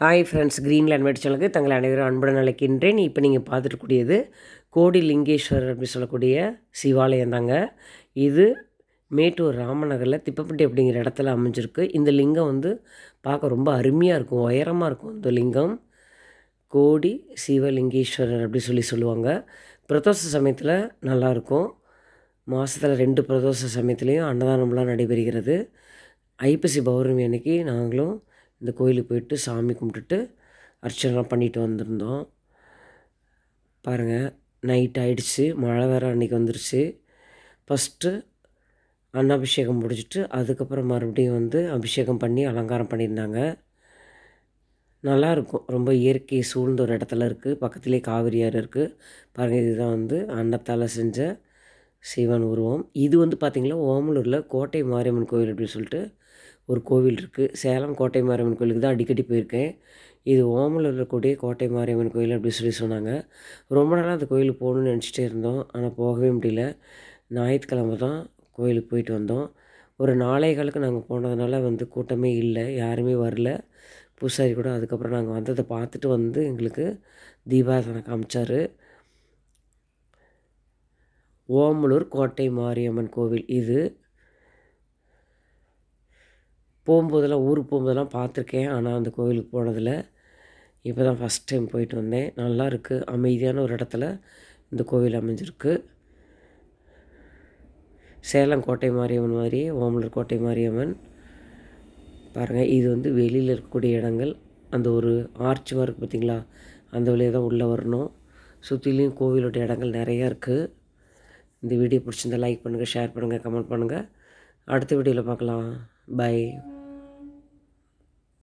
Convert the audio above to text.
Hi friends green land சேனலுக்கு தங்களை அனைவரும் அன்புடன் அழைக்கின்றேன். இப்போ நீங்கள் பார்த்துருக்கூடியது கோடி லிங்கேஸ்வரர் அப்படின்னு சொல்லக்கூடிய சிவாலயம் தாங்க. இது மேட்டூர் ராமநகரில் திப்பப்பட்டி அப்படிங்கிற இடத்துல அமைஞ்சிருக்கு. இந்த லிங்கம் வந்து பார்க்க ரொம்ப அருமையாக இருக்கும் உயரமாக இருக்கும் இந்த லிங்கம். கோடி சிவலிங்கேஸ்வரர் அப்படி சொல்லி சொல்லுவாங்க. பிரதோஷ சமயத்தில் நல்லாயிருக்கும் மாதத்தில் ரெண்டு பிரதோஷ சமயத்துலேயும் அன்னதானம்லாம் நடைபெறுகிறது. ஐப்பசி பௌர்ணமி அன்னைக்கு நாங்களும் இந்த கோயிலுக்கு போயிட்டு சாமி கும்பிட்டுட்டு அர்ச்சனைலாம் பண்ணிட்டு வந்திருந்தோம். பாருங்கள் நைட் ஆயிடுச்சு. மழை வேறு அன்றைக்கி வந்துருச்சு. ஃபஸ்ட்டு அன்னாபிஷேகம் முடிச்சுட்டு அதுக்கப்புறம் மறுபடியும் வந்து அபிஷேகம் பண்ணி அலங்காரம் பண்ணியிருந்தாங்க. நல்லாயிருக்கும் ரொம்ப இயற்கை சூழ்ந்த ஒரு இடத்துல இருக்குது பக்கத்துலேயே காவிரி ஆறு இருக்குது பாருங்கள் இதுதான் வந்து அன்னத்தால் செஞ்ச சிவன் உருவம். இது வந்து பார்த்திங்கன்னா ஓமலூரில் கோட்டை மாரியம்மன் கோவில் அப்படின்னு சொல்லிட்டு ஒரு கோவில் இருக்குது சேலம் கோட்டை மாரியம்மன் கோயிலுக்கு தான் அடிக்கடி போயிருக்கேன். இது ஓமலூரில் இருக்கக்கூடிய கோட்டை மாரியம்மன் கோயில் அப்படின்னு சொல்லி சொன்னாங்க. ரொம்ப நாளாக அந்த கோயிலுக்கு போகணுன்னு நினச்சிட்டே இருந்தோம். ஆனால் போகவே முடியல. ஞாயிற்றுக்கிழமை தான் கோயிலுக்கு போயிட்டு வந்தோம். ஒரு நாளை காலுக்கு நாங்கள் போனதுனால வந்து கூட்டமே இல்லை. யாருமே வரல. பூசாரி கூட அதுக்கப்புறம் நாங்கள் வந்ததை பார்த்துட்டு வந்து எங்களுக்கு தீபாரதனை காமிச்சார். ஓமலூர் கோட்டை மாரியம்மன் கோவில். இது போகும்போதெல்லாம் ஊருக்கு போகும்போதெல்லாம் பார்த்துருக்கேன். ஆனால் அந்த கோவிலுக்கு போனதில் இப்போ தான் ஃபஸ்ட் டைம் போயிட்டு வந்தேன். நல்லா இருக்குது அமைதியான ஒரு இடத்துல இந்த கோவில் அமைஞ்சிருக்கு. சேலம் கோட்டை மாரியம்மன் மாதிரி ஓமலூர் கோட்டை மாரியம்மன். பாருங்கள் இது வந்து வெளியில் இருக்கக்கூடிய இடங்கள். அந்த ஒரு ஆர்ச் இருக்குது பார்த்திங்களா? அந்த வழியாக தான் உள்ளே வரணும். சுற்றிலையும் கோவிலோட இடங்கள் நிறையா இருக்குது இந்த வீடியோ பிடிச்சிருந்தா லைக் பண்ணுங்கள் ஷேர் பண்ணுங்கள் கமெண்ட் பண்ணுங்கள் அடுத்த வீடியோவில் பார்க்கலாம். பை